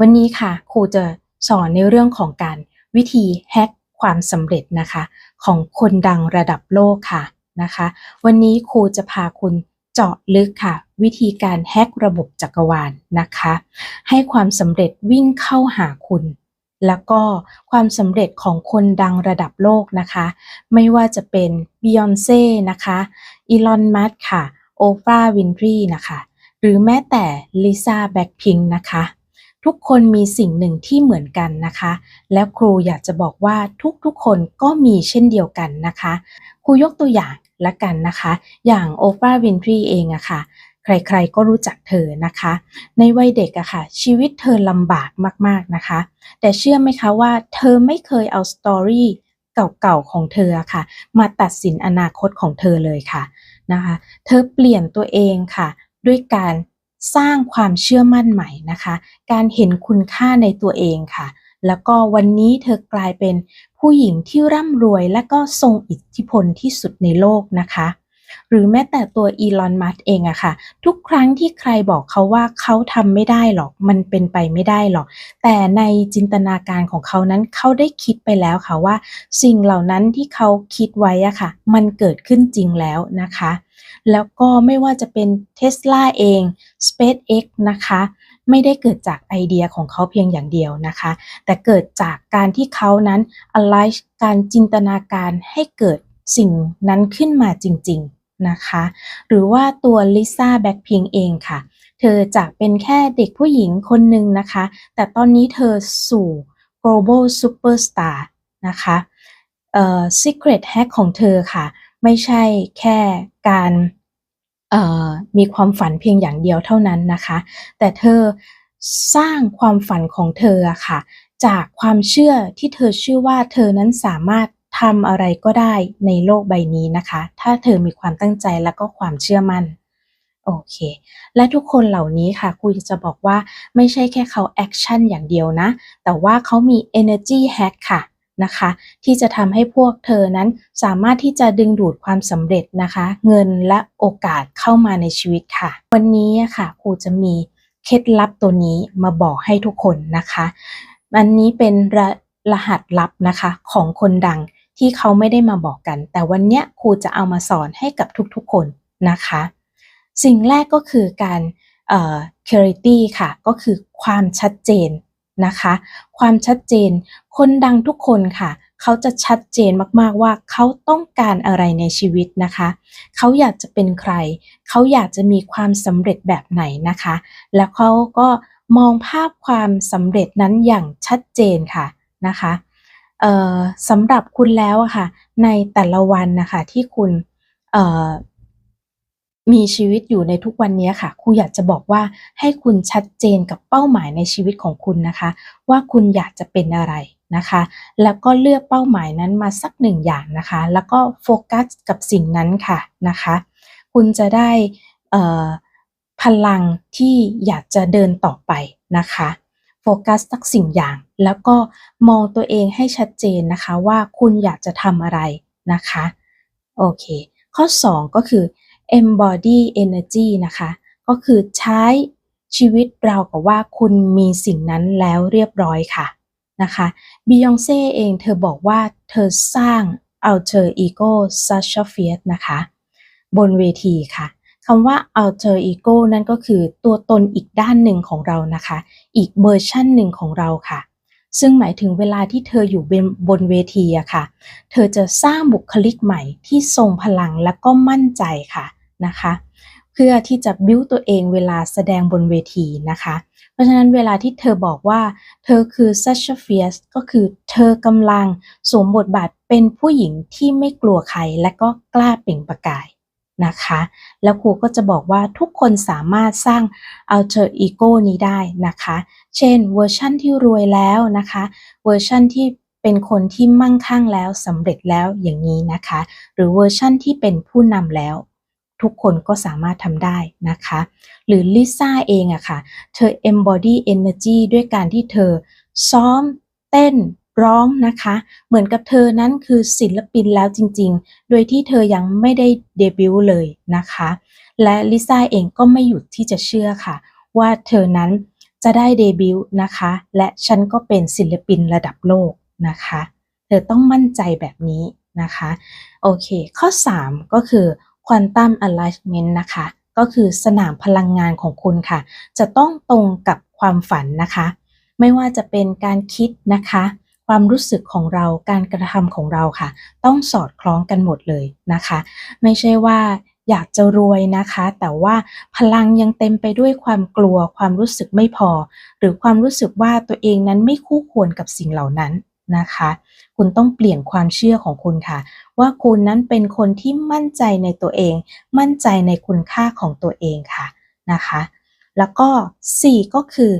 วันนี้ค่ะครูจะสอนในเรื่องของการวิธีแฮกความสำเร็จนะคะ ของคนดังระดับโลกค่ะนะคะ วันนี้ครูจะพาคุณเจาะลึกค่ะ วิธีการแฮกระบบจักรวาลนะคะ ให้ความสำเร็จวิ่งเข้าหาคุณ แล้วก็ความสำเร็จของคนดังระดับโลกนะคะ ไม่ว่าจะเป็นบิยอนเซ่นะคะอีลอนมัสค่ะโอปราวินฟรีนะคะ หรือแม้แต่ลิซ่าแบ็คพิงนะคะ ทุกคนมีสิ่งหนึ่งที่เหมือนกันนะคะ แล้วครูอยากจะบอกว่าทุกๆคนก็มีเช่นเดียวกันนะคะ ครูยกตัวอย่างละกันนะคะ อย่างโอปราวินฟรีเองอะค่ะ ใครๆก็รู้จักเธอนะคะ ในวัยเด็กอะค่ะ ชีวิตเธอลำบากมากๆนะคะ แต่เชื่อไหมคะว่าเธอไม่เคยเอาสตอรี่เก่าๆของเธออะค่ะ มาตัดสินอนาคตของเธอเลยค่ะนะคะ เธอเปลี่ยนตัวเองค่ะ ด้วยการ สร้างความเชื่อมั่นใหม่นะคะ การเห็นคุณค่าในตัวเองค่ะ แล้วก็วันนี้เธอกลายเป็นผู้หญิงที่ร่ำรวยและก็ทรงอิทธิพลที่สุดในโลกนะคะ หรือแม้แต่ตัวอีลอนมัสเองอะค่ะ ทุกครั้งที่ใครบอกเขาว่าเขาทำไม่ได้หรอก มันเป็นไปไม่ได้หรอก แต่ในจินตนาการของเขานั้นเขาได้คิดไปแล้วค่ะว่า สิ่งเหล่านั้นที่เขาคิดไว้อะค่ะ มันเกิดขึ้นจริงแล้วนะคะ แล้วก็ไม่ว่าจะเป็น Tesla เอง SpaceX นะคะ ไม่ได้เกิดจากไอเดียของเขาเพียงอย่างเดียวนะคะ แต่เกิดจากการที่เขานั้น align การจินตนาการให้เกิดสิ่งนั้นขึ้นมาจริง ๆ นะคะ หรือว่าตัวลิซ่าแบ็คพิงเองค่ะ เธอจากเป็นแค่เด็กผู้หญิงคนหนึ่งนะคะ แต่ตอนนี้เธอสู่ global superstar นะคะเอ่อ secret hack ของเธอค่ะ ไม่ใช่แค่การมีความฝันเพียงอย่างเดียวเท่านั้นนะคะ แต่เธอสร้างความฝันของเธอค่ะ จากความเชื่อที่เธอเชื่อว่าเธอนั้นสามารถ ทำอะไรก็ได้ในโลกใบนี้นะคะ ถ้าเธอมีความตั้งใจและก็ความเชื่อมั่นโอเค และทุกคนเหล่านี้ค่ะครูจะบอกว่าไม่ใช่แค่เขาแอคชั่นอย่างเดียวนะ แต่ว่าเขามี energy hack ค่ะนะคะ ที่จะทำให้พวกเธอนั้นสามารถที่จะดึงดูดความสำเร็จนะคะ เงินและโอกาสเข้ามาในชีวิตค่ะ วันนี้ค่ะครูจะมีเคล็ดลับตัวนี้มาบอกให้ทุกคนนะคะ อันนี้เป็นรรหัสลับนะคะของคนดัง ที่เขาไม่ได้มาบอกกัน แต่วันนี้ครูจะเอามาสอนให้กับทุกๆคนนะคะ สิ่งแรกก็คือการเอ่อ clarity ค่ะ ก็คือความชัดเจนนะคะ ความชัดเจน คนดังทุกคนค่ะ เขาจะชัดเจนมากๆว่าเขาต้องการอะไรในชีวิตนะคะ เขาอยากจะเป็นใคร เขาอยากจะมีความสำเร็จแบบไหนนะคะ แล้วเขาก็มองภาพความสำเร็จนั้นอย่างชัดเจนค่ะนะคะ สำหรับคุณแล้วค่ะ ในแต่ละวันนะคะที่คุณมีชีวิตอยู่ในทุกวันนี้ค่ะครูอยากจะบอกว่าให้คุณชัดเจนกับเป้าหมายในชีวิตของคุณนะคะ ว่าคุณอยากจะเป็นอะไรนะคะ แล้วก็เลือกเป้าหมายนั้นมาสักหนึ่งอย่างนะคะ แล้วก็โฟกัสกับสิ่งนั้นค่ะนะคะ คุณจะได้พลังที่อยากจะเดินต่อไปนะคะ ฟกัสสักสิ่งอย่าง แล้วก็มองตัวเองให้ชัดเจนนะคะว่าคุณอยากจะทำอะไรนะคะโอเค ข้อ 2 ก็คือ embody energy นะคะ ก็คือใช้ชีวิตเรากับว่าคุณมีสิ่งนั้นแล้วเรียบร้อยค่ะนะคะบิยองเซ่เองเธอบอกว่าเธอสร้าง alter ego such a fierce นะคะ บนเวทีค่ะ คำว่า alter ego นั่นก็คือตัวตนอีกด้านหนึ่งของเรานะคะ อีกเวอร์ชันหนึ่งของเราค่ะ ซึ่งหมายถึงเวลาที่เธออยู่บนเวทีอะค่ะ เธอจะสร้างบุคลิกใหม่ที่ทรงพลังและก็มั่นใจค่ะนะคะ เพื่อที่จะบิ้วตัวเองเวลาแสดงบนเวทีนะคะ เพราะฉะนั้นเวลาที่เธอบอกว่า เธอคือ such a fierce ก็คือเธอกำลังสวมบทบาทเป็นผู้หญิงที่ไม่กลัวใครและก็กล้าเปล่งประกาย นะคะ แล้วครูก็จะบอกว่าทุกคนสามารถสร้าง alter ego นี้ได้นะคะ เช่นเวอร์ชั่นที่รวยแล้วนะคะ เวอร์ชั่นที่เป็นคนที่มั่งคั่งแล้วสำเร็จแล้วอย่างนี้นะคะ หรือเวอร์ชั่นที่เป็นผู้นำแล้ว ทุกคนก็สามารถทำได้นะคะ หรือลิซ่าเองอะค่ะ เธอ embody energy ด้วยการที่เธอซ้อมเต้น ร้องนะคะ เหมือนกับเธอนั้นคือศิลปินแล้วจริงๆ โดยที่เธอยังไม่ได้เดบิวต์เลยนะคะ และลิซ่าเองก็ไม่หยุดที่จะเชื่อค่ะ ว่าเธอนั้นจะได้เดบิวต์นะคะ และฉันก็เป็นศิลปินระดับโลกนะคะ เธอต้องมั่นใจแบบนี้นะคะ โอเค ข้อ 3 ก็คือ Quantum Alignment นะคะ ก็คือสนามพลังงานของคุณค่ะ จะต้องตรงกับความฝันนะคะ ไม่ว่าจะเป็นการคิดนะคะ ความรู้สึกของเราการกระทำของเราค่ะ ต้องสอดคล้องกันหมดเลยนะคะ ไม่ใช่ว่าอยากจะรวยนะคะ แต่ว่าพลังยังเต็มไปด้วยความกลัว ความรู้สึกไม่พอ หรือความรู้สึกว่าตัวเองนั้นไม่คู่ควรกับสิ่งเหล่านั้นนะคะ คุณต้องเปลี่ยนความเชื่อของคุณค่ะ ว่าคุณนั้นเป็นคนที่มั่นใจในตัวเอง มั่นใจในคุณค่าของตัวเองค่ะนะคะ แล้วก็ 4 ก็คือ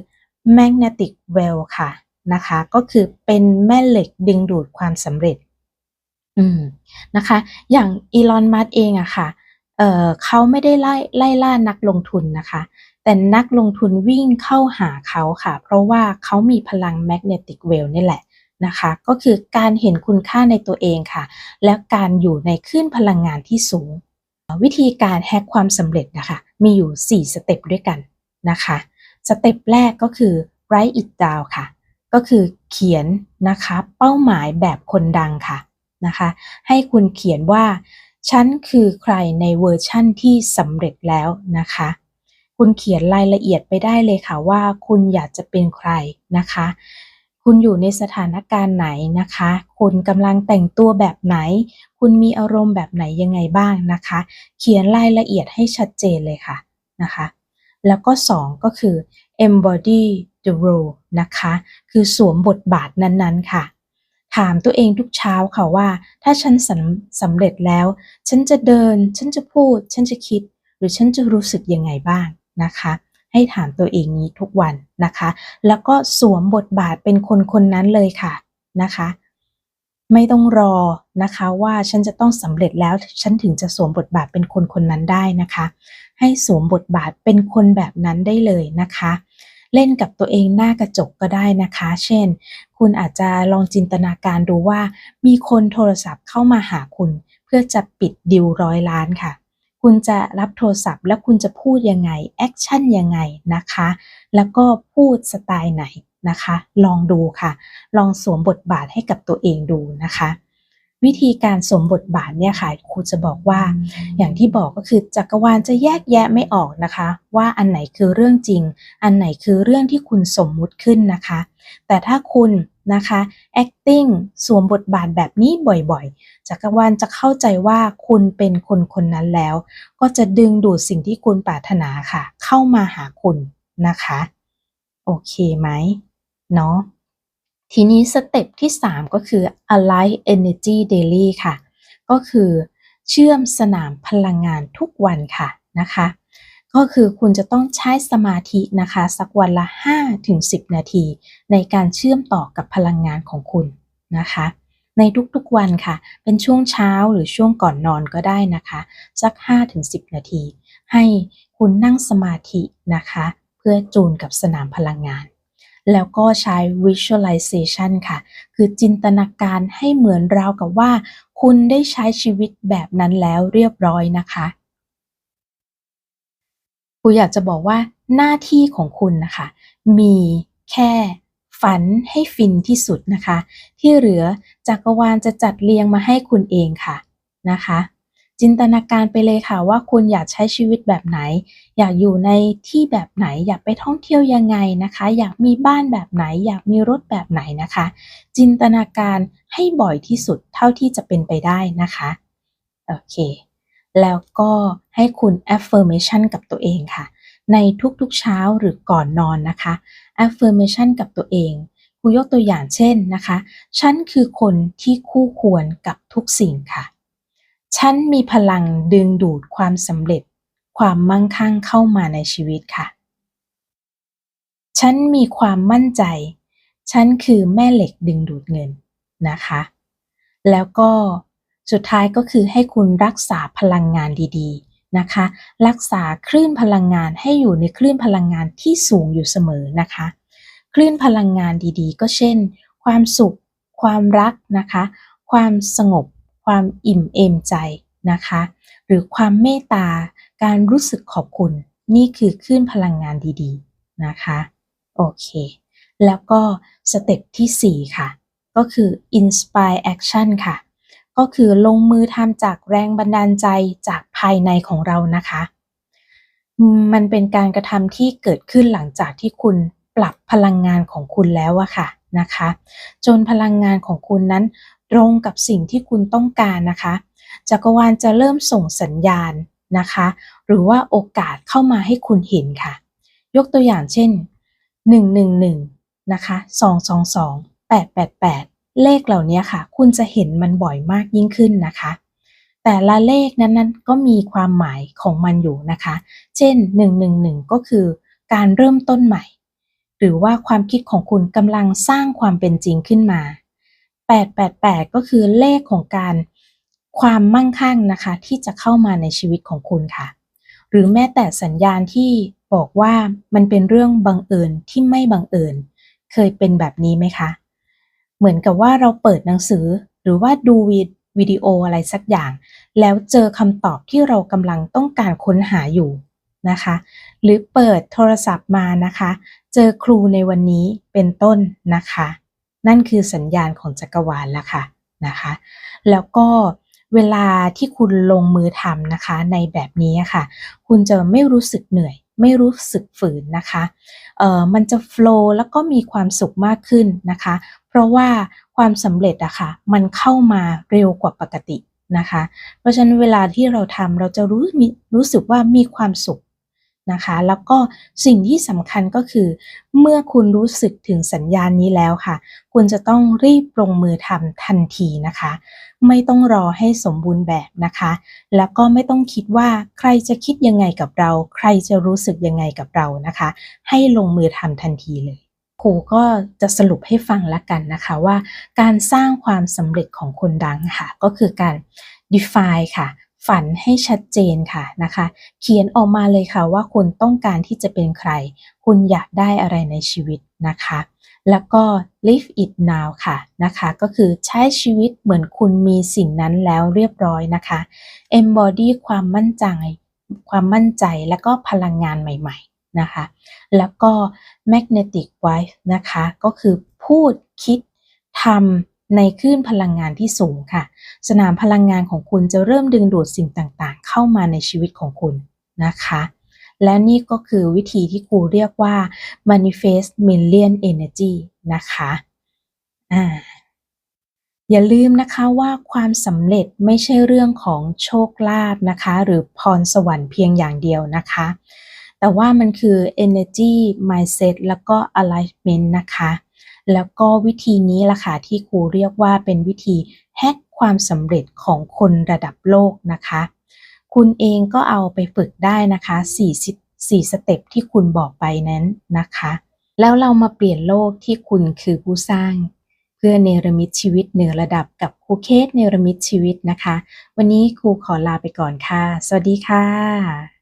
magnetic well ค่ะ นะคะ ก็คือเป็นแม่เหล็กดึงดูดความสำเร็จ อืมนะคะ อย่างอีลอนมัสเองอะค่ะเออเขาไม่ได้ไล่ไล่ล่านักลงทุนนะคะ แต่นักลงทุนวิ่งเข้าหาเขาค่ะ เพราะว่าเขามีพลัง magnetic well นี่แหละนะคะ ก็คือการเห็นคุณค่าในตัวเองค่ะ และการอยู่ในคลื่นพลังงานที่สูง วิธีการแฮกความสำเร็จนะคะ มีอยู่ 4 สเต็ปด้วยกันนะคะ สเต็ปแรกก็คือ write it down ค่ะ ก็คือเขียนนะคะเป้าหมายแบบคนดังค่ะนะคะให้คุณเขียนว่า ฉันคือใครในเวอร์ชั่นที่สำเร็จแล้วนะคะ คุณเขียนรายละเอียดไปได้เลยค่ะว่าคุณอยากจะเป็นใครนะคะ คุณอยู่ในสถานการณ์ไหนนะคะ คุณกำลังแต่งตัวแบบไหน คุณมีอารมณ์แบบไหนยังไงบ้างนะคะ เขียนรายละเอียดให้ชัดเจนเลยค่ะนะคะ แล้วก็ 2 ก็คือ embody the role นะคะ คือสวมบทบาทนั้นๆค่ะ ถามตัวเองทุกเช้าค่ะว่า ถ้าฉันสำสำเร็จแล้ว ฉันจะเดิน ฉันจะพูด ฉันจะคิด หรือฉันจะรู้สึกยังไงบ้างนะคะ ให้ถามตัวเองนี้ทุกวันนะคะ แล้วก็สวมบทบาทเป็นคนคนนั้นเลยค่ะนะคะ ไม่ต้องรอนะคะว่าฉันจะต้องสำเร็จแล้ว ฉันถึงจะสวมบทบาทเป็นคนคนนั้นได้นะคะ ให้สวมบทบาทเป็นคนแบบนั้นได้เลยนะคะ เล่นกับตัวเองหน้ากระจกก็ได้นะคะ เช่น คุณอาจจะลองจินตนาการดูว่า มีคนโทรศัพท์เข้ามาหาคุณ เพื่อจะปิดดิวร้อยล้านค่ะ คุณจะรับโทรศัพท์ แล้วคุณจะพูดยังไง แอคชั่นยังไงนะคะ แล้วก็พูดสไตล์ไหนนะคะ ลองดูค่ะ ลองสวมบทบาทให้กับตัวเองดูนะคะ วิธีการสมบทบาทเนี่ยค่ะครูจะบอกว่า อย่างที่บอกก็คือจักรวาลจะแยกแยะไม่ออกนะคะ ว่าอันไหนคือเรื่องจริง อันไหนคือเรื่องที่คุณสมมุติขึ้นนะคะ แต่ถ้าคุณนะคะ acting สวมบทบาทแบบนี้บ่อยๆ จักรวาลจะเข้าใจว่าคุณเป็นคนคนนั้นแล้ว ก็จะดึงดูดสิ่งที่คุณปรารถนาค่ะ เข้ามาหาคุณนะคะ โอเคไหมเนาะ ทีนี้สเต็ปที่ 3 ก็คือ Align Energy Daily ค่ะ ก็คือเชื่อมสนามพลังงานทุกวันค่ะนะคะ ก็คือคุณจะต้องใช้สมาธินะคะ สักวันละ 5-10 นาที ในการเชื่อมต่อกับพลังงานของคุณนะคะ ในทุกๆวันค่ะ เป็นช่วงเช้าหรือช่วงก่อนนอนก็ได้นะคะ สัก 5-10 นาที ให้คุณนั่งสมาธินะคะ เพื่อจูนกับสนามพลังงาน แล้วก็ใช้ visualization ค่ะ คือจินตนาการให้เหมือนราวกับว่า คุณได้ใช้ชีวิตแบบนั้นแล้วเรียบร้อยนะคะครูอยากจะบอกว่าหน้าที่ของคุณนะคะ มีแค่ฝันให้ฟินที่สุดนะคะ ที่เหลือจักรวาลจะจัดเรียงมาให้คุณเองค่ะนะคะ จินตนาการไปเลยค่ะว่าคุณอยากใช้ชีวิตแบบไหน อยากอยู่ในที่แบบไหน อยากไปท่องเที่ยวยังไงนะคะ อยากมีบ้านแบบไหน อยากมีรถแบบไหนนะคะ จินตนาการให้บ่อยที่สุดเท่าที่จะเป็นไปได้นะคะโอเค แล้วก็ให้คุณ affirmation กับตัวเองค่ะ ในทุกๆเช้าหรือก่อนนอนนะคะ affirmation กับตัวเองครูยกตัวอย่างเช่นนะคะ ฉันคือคนที่คู่ควรกับทุกสิ่งค่ะ ฉันมีพลังดึงดูดความสำเร็จ ความมั่งคั่งเข้ามาในชีวิตค่ะ ฉันมีความมั่นใจ ฉันคือแม่เหล็กดึงดูดเงินนะคะ แล้วก็สุดท้ายก็คือให้คุณรักษาพลังงานดีๆนะคะ รักษาคลื่นพลังงานให้อยู่ในคลื่นพลังงานที่สูงอยู่เสมอนะคะ คลื่นพลังงานดีๆ ก็เช่น ความสุข ความรักนะคะ ความสงบ ความอิ่มเอมใจนะคะ หรือความเมตตา การรู้สึกขอบคุณ นี่คือคลื่นพลังงานดีๆนะคะ โอเค แล้วก็สเต็ปที่ 4 ค่ะ ก็คือ inspire action ค่ะ ก็คือลงมือทำจากแรงบันดาลใจจากภายในของเรานะคะ มันเป็นการกระทำที่เกิดขึ้นหลังจากที่คุณปรับพลังงานของคุณแล้วอะค่ะนะคะ จนพลังงานของคุณนั้น ตรงกับสิ่งที่คุณต้องการนะคะจักรวาลจะเริ่มส่งสัญญาณนะคะ หรือว่าโอกาสเข้ามาให้คุณเห็นค่ะ ยกตัวอย่างเช่น 111 นะคะ222 888 เลขเหล่านี้ค่ะ คุณจะเห็นมันบ่อยมากยิ่งขึ้นนะคะ แต่ละเลขนั้นๆ ก็มีความหมายของมันอยู่นะคะ เช่น 111 ก็คือการเริ่มต้นใหม่ หรือว่าความคิดของคุณกำลังสร้างความเป็นจริงขึ้นมา 888 ก็คือเลขของการความมั่งคั่งนะคะ ที่จะเข้ามาในชีวิตของคุณค่ะ หรือแม้แต่สัญญาณที่บอกว่ามันเป็นเรื่องบังเอิญที่ไม่บังเอิญ เคยเป็นแบบนี้ไหมคะ เหมือนกับว่าเราเปิดหนังสือหรือว่าดูวิดีโออะไรสักอย่าง แล้วเจอคำตอบที่เรากำลังต้องการค้นหาอยู่นะคะ หรือเปิดโทรศัพท์มานะคะ เจอครูในวันนี้เป็นต้นนะคะ นั่นคือสัญญาณของจักรวาลแล้วค่ะนะคะ แล้วก็เวลาที่คุณลงมือทำนะคะในแบบนี้ค่ะ คุณจะไม่รู้สึกเหนื่อย ไม่รู้สึกฝืนนะคะเออมันจะโฟล์แล้วก็มีความสุขมากขึ้นนะคะ เพราะว่าความสำเร็จอะค่ะมันเข้ามาเร็วกว่าปกตินะคะ เพราะฉะนั้นเวลาที่เราทำเราจะรู้มีรู้สึกว่ามีความสุข นะคะ แล้วก็สิ่งที่สำคัญก็คือ เมื่อคุณรู้สึกถึงสัญญาณนี้แล้วค่ะ คุณจะต้องรีบลงมือทำทันทีนะคะ ไม่ต้องรอให้สมบูรณ์แบบนะคะ แล้วก็ไม่ต้องคิดว่าใครจะคิดยังไงกับเรา ใครจะรู้สึกยังไงกับเรานะคะ ให้ลงมือทำทันทีเลยครูก็จะสรุปให้ฟังละกันนะคะว่า การสร้างความสำเร็จของคนดังค่ะ ก็คือการ define ค่ะ ฝันให้ชัดเจนค่ะนะคะ เขียนออกมาเลยค่ะว่าคุณต้องการที่จะเป็นใคร คุณอยากได้อะไรในชีวิตนะคะ แล้วก็ live it now ค่ะนะคะ ก็คือใช้ชีวิตเหมือนคุณมีสิ่งนั้นแล้วเรียบร้อยนะคะ embody ความมั่นใจ ความมั่นใจและก็พลังงานใหม่ ๆนะคะ แล้วก็ magnetic wife นะคะ ก็คือพูดคิดทำ ในคลื่นพลังงานที่สูงค่ะ สนามพลังงานของคุณจะเริ่มดึงดูดสิ่งต่างๆ เข้ามาในชีวิตของคุณนะคะ และนี่ก็คือวิธีที่ครูเรียกว่า manifest million energy นะคะอ่าอย่าลืมนะคะว่าความสำเร็จไม่ใช่เรื่องของโชคลาภนะคะ หรือพรสวรรค์เพียงอย่างเดียวนะคะ แต่ว่ามันคือ energy mindset แล้วก็ alignment นะคะ แล้วก็วิธีนี้ล่ะค่ะที่ครูเรียกว่าเป็นวิธีแฮกความสำเร็จของคนระดับโลกนะคะ คุณเองก็เอาไปฝึกได้นะคะ4 4สเต็ปที่คุณบอกไปนั้นนะคะ แล้วเรามาเปลี่ยนโลกที่คุณคือผู้สร้าง เพื่อเนรมิตชีวิตเหนือระดับกับครูเคสเนรมิตชีวิตนะคะ วันนี้ครูขอลาไปก่อนค่ะ สวัสดีค่ะ